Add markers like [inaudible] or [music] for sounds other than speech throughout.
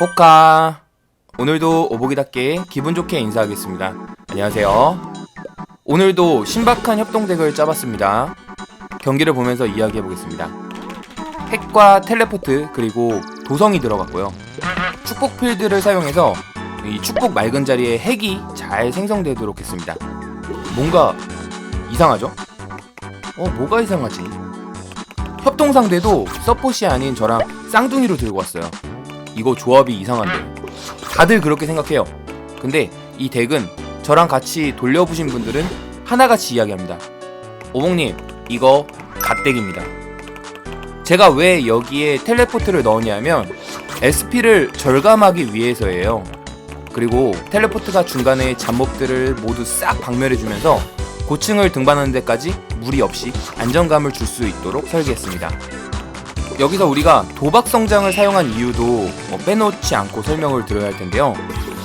포카 오늘도 오보기답게 기분 좋게 인사하겠습니다. 안녕하세요. 오늘도 신박한 협동덱을 짜봤습니다. 경기를 보면서 이야기해 보겠습니다. 핵과 텔레포트 그리고 도성이 들어갔고요. 축복 필드를 사용해서 이 축복 맑은 자리에 핵이 잘 생성되도록 했습니다. 뭔가 이상하죠? 어 뭐가 이상하지? 협동 상대도 서폿이 아닌 저랑 쌍둥이로 들고 왔어요. 이거 조합이 이상한데. 다들 그렇게 생각해요. 근데 이 덱은 저랑 같이 돌려보신 분들은 하나같이 이야기합니다. 오봉님, 이거 갓덱입니다. 제가 왜 여기에 텔레포트를 넣었냐면 SP를 절감하기 위해서예요. 그리고 텔레포트가 중간에 잡몹들을 모두 싹 박멸해주면서 고층을 등반하는 데까지 무리 없이 안정감을 줄 수 있도록 설계했습니다. 여기서 우리가 도박 성장을 사용한 이유도 뭐 빼놓지 않고 설명을 드려야 할 텐데요.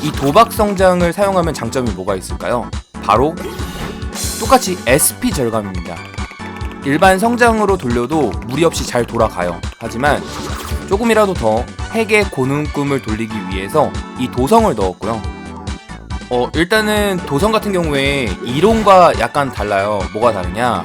이 도박 성장을 사용하면 장점이 뭐가 있을까요? 바로 똑같이 SP 절감입니다. 일반 성장으로 돌려도 무리 없이 잘 돌아가요. 하지만 조금이라도 더 핵의 고는 꿈을 돌리기 위해서 이 도성을 넣었고요. 어, 일단은 도성 같은 경우에 이론과 약간 달라요. 뭐가 다르냐?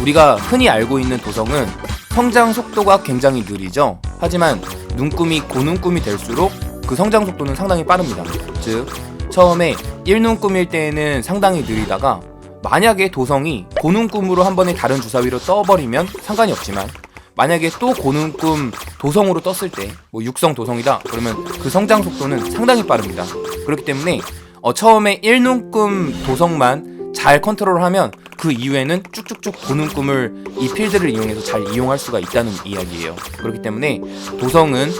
우리가 흔히 알고 있는 도성은 성장 속도가 굉장히 느리죠. 하지만 눈금이 고눈금이 될수록 그 성장 속도는 상당히 빠릅니다. 즉, 처음에 1눈금일 때에는 상당히 느리다가 만약에 도성이 고눈금으로 한 번에 다른 주사위로 떠버리면 상관이 없지만 만약에 또 고눈금 도성으로 떴을 때 뭐 육성 도성이다 그러면 그 성장 속도는 상당히 빠릅니다. 그렇기 때문에 어, 처음에 1눈금 도성만 잘 컨트롤하면 그 이후에는 쭉쭉쭉 도는 꿈을 이 필드를 이용해서 잘 이용할 수가 있다는 이야기예요. 그렇기 때문에 도성은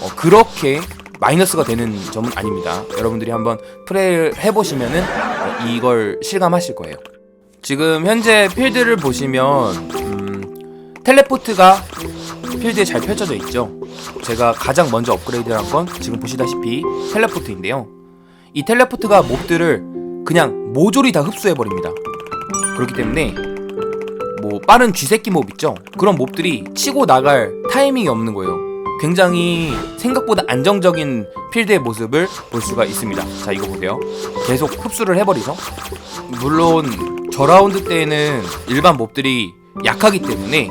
어, 그렇게 마이너스가 되는 점은 아닙니다. 여러분들이 한번 플레이를 해보시면은 어, 이걸 실감하실 거예요. 지금 현재 필드를 보시면 음, 텔레포트가 필드에 잘 펼쳐져 있죠. 제가 가장 먼저 업그레이드한 건 지금 보시다시피 텔레포트인데요. 이 텔레포트가 몹들을 그냥 모조리 다 흡수해 버립니다. 그렇기 때문에 뭐 빠른 쥐새끼 몹 있죠? 그런 몹들이 치고 나갈 타이밍이 없는 거예요. 굉장히 생각보다 안정적인 필드의 모습을 볼 수가 있습니다. 자 이거 보세요. 계속 흡수를 해버리죠. 물론 저 라운드 때에는 일반 몹들이 약하기 때문에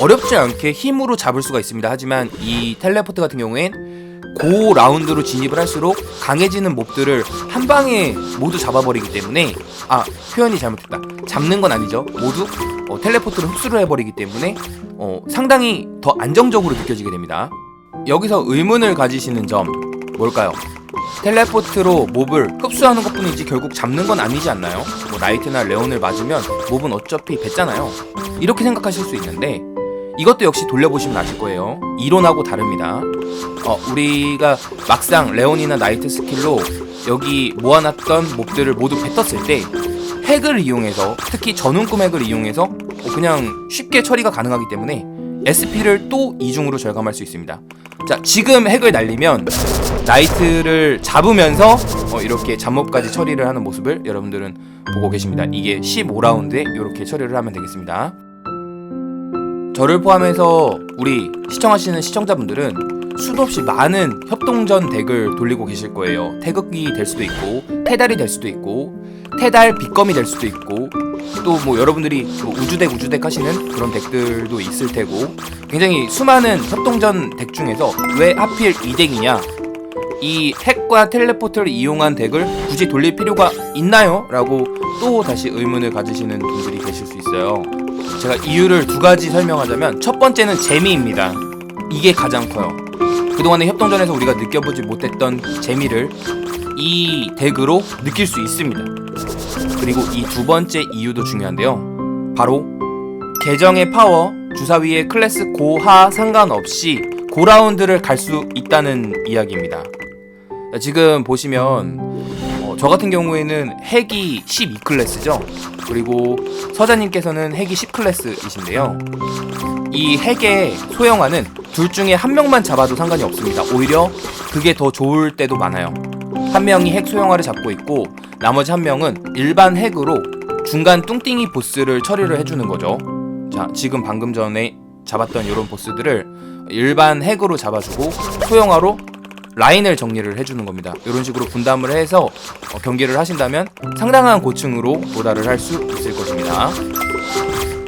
어렵지 않게 힘으로 잡을 수가 있습니다. 하지만 이 텔레포트 같은 경우엔 고 라운드로 진입을 할수록 강해지는 몹들을 한 방에 모두 잡아버리기 때문에 아 표현이 잘못됐다 잡는 건 아니죠 모두 어, 텔레포트를 흡수를 해버리기 때문에 어, 상당히 더 안정적으로 느껴지게 됩니다 여기서 의문을 가지시는 점 뭘까요? 텔레포트로 몹을 흡수하는 것 뿐이지 결국 잡는 건 아니지 않나요? 뭐 나이트나 레온을 맞으면 몹은 어차피 뱉잖아요 이렇게 생각하실 수 있는데 이것도 역시 돌려보시면 아실 거예요. 이론하고 다릅니다. 어, 우리가 막상 레온이나 나이트 스킬로 여기 모아놨던 몹들을 모두 뱉었을 때 핵을 이용해서 특히 전운꿈 핵을 이용해서 어, 그냥 쉽게 처리가 가능하기 때문에 SP를 또 이중으로 절감할 수 있습니다. 자, 지금 핵을 날리면 나이트를 잡으면서 어, 이렇게 잡몹까지 처리를 하는 모습을 여러분들은 보고 계십니다. 이게 15라운드에 이렇게 처리를 하면 되겠습니다. 저를 포함해서 우리 시청하시는 시청자분들은 수도 없이 많은 협동전 덱을 돌리고 계실 거예요. 태극기 될 수도 있고, 태달이 될 수도 있고, 태달 빗검이 될 수도 있고, 또 뭐 여러분들이 뭐 우주덱 우주덱 하시는 그런 덱들도 있을 테고, 굉장히 수많은 협동전 덱 중에서 왜 하필 이 덱이냐? 이 핵과 텔레포트를 이용한 덱을 굳이 돌릴 필요가 있나요? 라고 또 다시 의문을 가지시는 분들이 계실 수 있어요. 제가 이유를 두 가지 설명하자면 첫 번째는 재미입니다. 이게 가장 커요. 그동안의 협동전에서 우리가 느껴보지 못했던 재미를 이 덱으로 느낄 수 있습니다. 그리고 이 두 번째 이유도 중요한데요. 바로 계정의 파워, 주사위의 클래스 고하 상관없이 고라운드를 갈 수 있다는 이야기입니다. 지금 보시면 어, 저 같은 경우에는 핵이 12클래스죠. 그리고 서자님께서는 핵이 10클래스이신데요. 이 핵의 소형화는 둘 중에 한 명만 잡아도 상관이 없습니다. 오히려 그게 더 좋을 때도 많아요. 한 명이 핵 소형화를 잡고 있고 나머지 한 명은 일반 핵으로 중간 뚱띵이 보스를 처리를 해주는 거죠. 자, 지금 방금 전에 잡았던 이런 보스들을 일반 핵으로 잡아주고 소형화로 라인을 정리를 해주는 겁니다. 이런 식으로 분담을 해서 어, 경기를 하신다면 상당한 고층으로 도달을 할 수 있을 것입니다.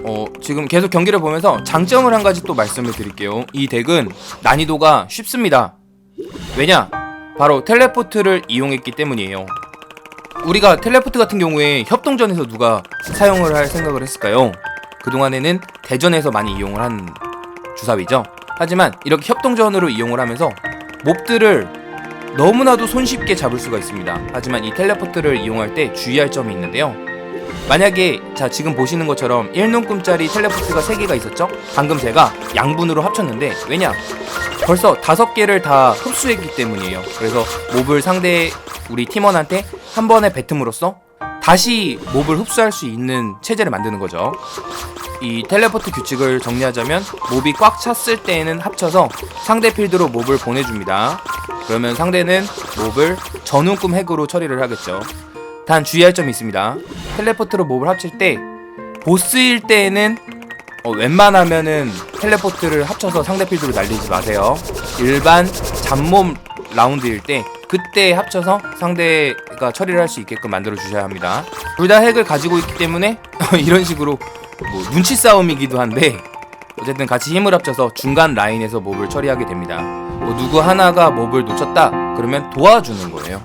어, 지금 계속 경기를 보면서 장점을 한 가지 또 말씀을 드릴게요. 이 덱은 난이도가 쉽습니다. 왜냐? 바로 텔레포트를 이용했기 때문이에요. 우리가 텔레포트 같은 경우에 협동전에서 누가 사용을 할 생각을 했을까요? 그동안에는 대전에서 많이 이용을 한 주사위죠. 하지만 이렇게 협동전으로 이용을 하면서 몹들을 너무나도 손쉽게 잡을 수가 있습니다. 하지만 이 텔레포트를 이용할 때 주의할 점이 있는데요. 만약에 자 지금 보시는 것처럼 1눈금짜리 텔레포트가 3개가 있었죠? 방금 제가 양분으로 합쳤는데 왜냐? 벌써 다섯 개를 다 흡수했기 때문이에요. 그래서 몹을 상대 우리 팀원한테 한 번에 뱉음으로써 다시 몹을 흡수할 수 있는 체제를 만드는 거죠. 이 텔레포트 규칙을 정리하자면 몹이 꽉 찼을 때에는 합쳐서 상대 필드로 몹을 보내줍니다. 그러면 상대는 몹을 전운꿈 핵으로 처리를 하겠죠. 단 주의할 점이 있습니다. 텔레포트로 몹을 합칠 때 보스일 때에는 어, 웬만하면은 텔레포트를 합쳐서 상대 필드로 날리지 마세요. 일반 잡몸 라운드일 때 그때 합쳐서 상대가 처리를 할 수 있게끔 만들어 주셔야 합니다. 둘 다 핵을 가지고 있기 때문에 [laughs] 이런 식으로 뭐 눈치 싸움이기도 한데 어쨌든 같이 힘을 합쳐서 중간 라인에서 몹을 처리하게 됩니다. 뭐 누구 하나가 몹을 놓쳤다 그러면 도와주는 거예요.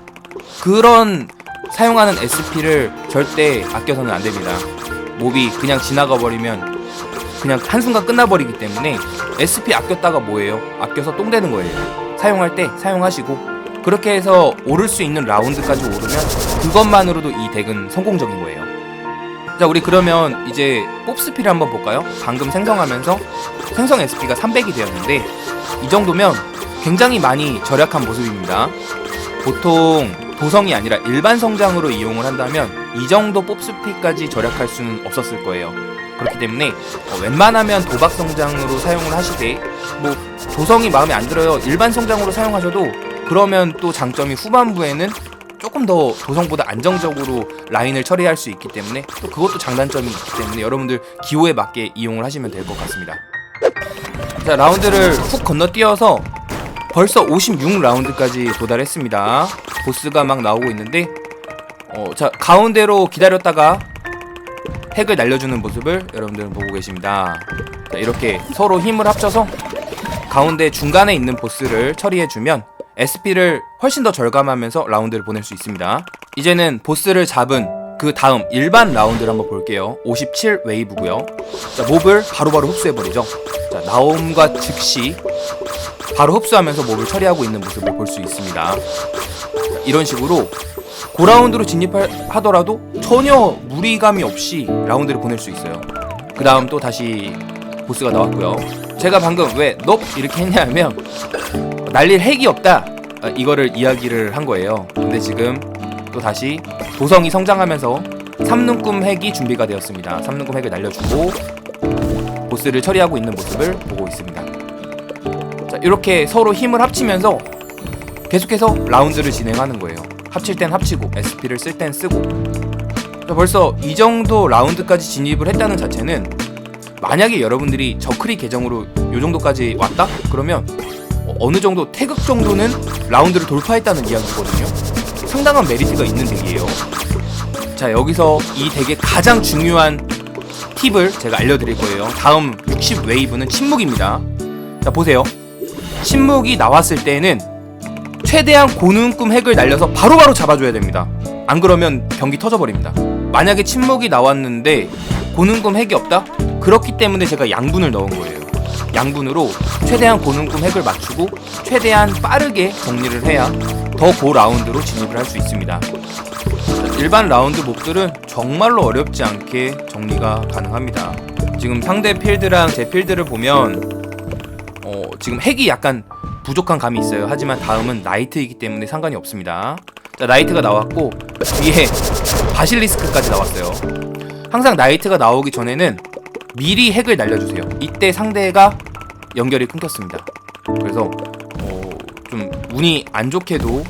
그런 사용하는 SP를 절대 아껴서는 안 됩니다. 몹이 그냥 지나가 버리면 그냥 한순간 끝나버리기 때문에 SP 아꼈다가 뭐예요? 아껴서 똥 되는 거예요. 사용할 때 사용하시고 그렇게 해서 오를 수 있는 라운드까지 오르면 그것만으로도 이 덱은 성공적인 거예요. 자, 우리 그러면 이제 뽑스피를 한번 볼까요? 방금 생성하면서 생성 SP가 300이 되었는데 이 정도면 굉장히 많이 절약한 모습입니다. 보통 도성이 아니라 일반 성장으로 이용을 한다면 이 정도 뽑스피까지 절약할 수는 없었을 거예요. 그렇기 때문에 어, 웬만하면 도박 성장으로 사용을 하시되 뭐 도성이 마음에 안 들어요 일반 성장으로 사용하셔도 그러면 또 장점이 후반부에는 조금 더 도성보다 안정적으로 라인을 처리할 수 있기 때문에 또 그것도 장단점이 있기 때문에 여러분들 기호에 맞게 이용을 하시면 될 것 같습니다. 자 라운드를 훅 건너뛰어서 벌써 56라운드까지 도달했습니다. 보스가 막 나오고 있는데 어, 자 가운데로 기다렸다가 핵을 날려주는 모습을 여러분들은 보고 계십니다. 자, 이렇게 서로 힘을 합쳐서 가운데 중간에 있는 보스를 처리해주면 SP를 훨씬 더 절감하면서 라운드를 보낼 수 있습니다. 이제는 보스를 잡은 그 다음 일반 라운드를 한번 볼게요. 57 웨이브고요. 자, 몹을 바로바로 흡수해버리죠. 자, 나옴과 즉시 바로 흡수하면서 몹을 처리하고 있는 모습을 볼 수 있습니다. 자, 이런 식으로 고라운드로 진입하더라도 전혀 무리감이 없이 라운드를 보낼 수 있어요. 그 다음 또 다시 보스가 나왔고요. 제가 방금 왜너 이렇게 했냐면 날릴 핵이 없다 아, 이거를 이야기를 한 거예요. 근데 지금 또 다시 도성이 성장하면서 삼눈꿈 핵이 준비가 되었습니다. 삼눈꿈 핵을 날려주고 보스를 처리하고 있는 모습을 보고 있습니다. 자 이렇게 서로 힘을 합치면서 계속해서 라운드를 진행하는 거예요. 합칠 땐 합치고 SP를 쓸 땐 쓰고 자, 벌써 이 정도 라운드까지 진입을 했다는 자체는 만약에 여러분들이 저크리 계정으로 요 정도까지 왔다? 그러면 어, 어느 정도 태극 정도는 라운드를 돌파했다는 이야기거든요. 상당한 메리트가 있는 덱이에요. 자 여기서 이 덱의 가장 중요한 팁을 제가 알려드릴 거예요. 다음 60 웨이브는 침묵입니다. 자 보세요. 침묵이 나왔을 때는 최대한 고눈금 핵을 날려서 바로바로 잡아줘야 됩니다. 안 그러면 경기 터져버립니다. 만약에 침묵이 나왔는데 고눈금 핵이 없다? 그렇기 때문에 제가 양분을 넣은 거예요. 양분으로 최대한 고눈금 핵을 맞추고 최대한 빠르게 정리를 해야 더 고 라운드로 진입을 할 수 있습니다. 일반 라운드 몹들은 정말로 어렵지 않게 정리가 가능합니다. 지금 상대 필드랑 제 필드를 보면 어, 지금 핵이 약간 부족한 감이 있어요. 하지만 다음은 나이트이기 때문에 상관이 없습니다. 자, 나이트가 나왔고 위에 바실리스크까지 나왔어요. 항상 나이트가 나오기 전에는 미리 핵을 날려주세요. 이때 상대가 연결이 끊겼습니다. 그래서 어, 좀 운이 안 좋게도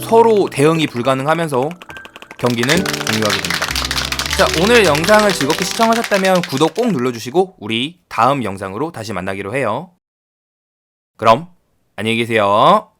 서로 대응이 불가능하면서 경기는 종료하게 됩니다. 자, 오늘 영상을 즐겁게 시청하셨다면 구독 꼭 눌러주시고 우리 다음 영상으로 다시 만나기로 해요. 그럼 안녕히 계세요.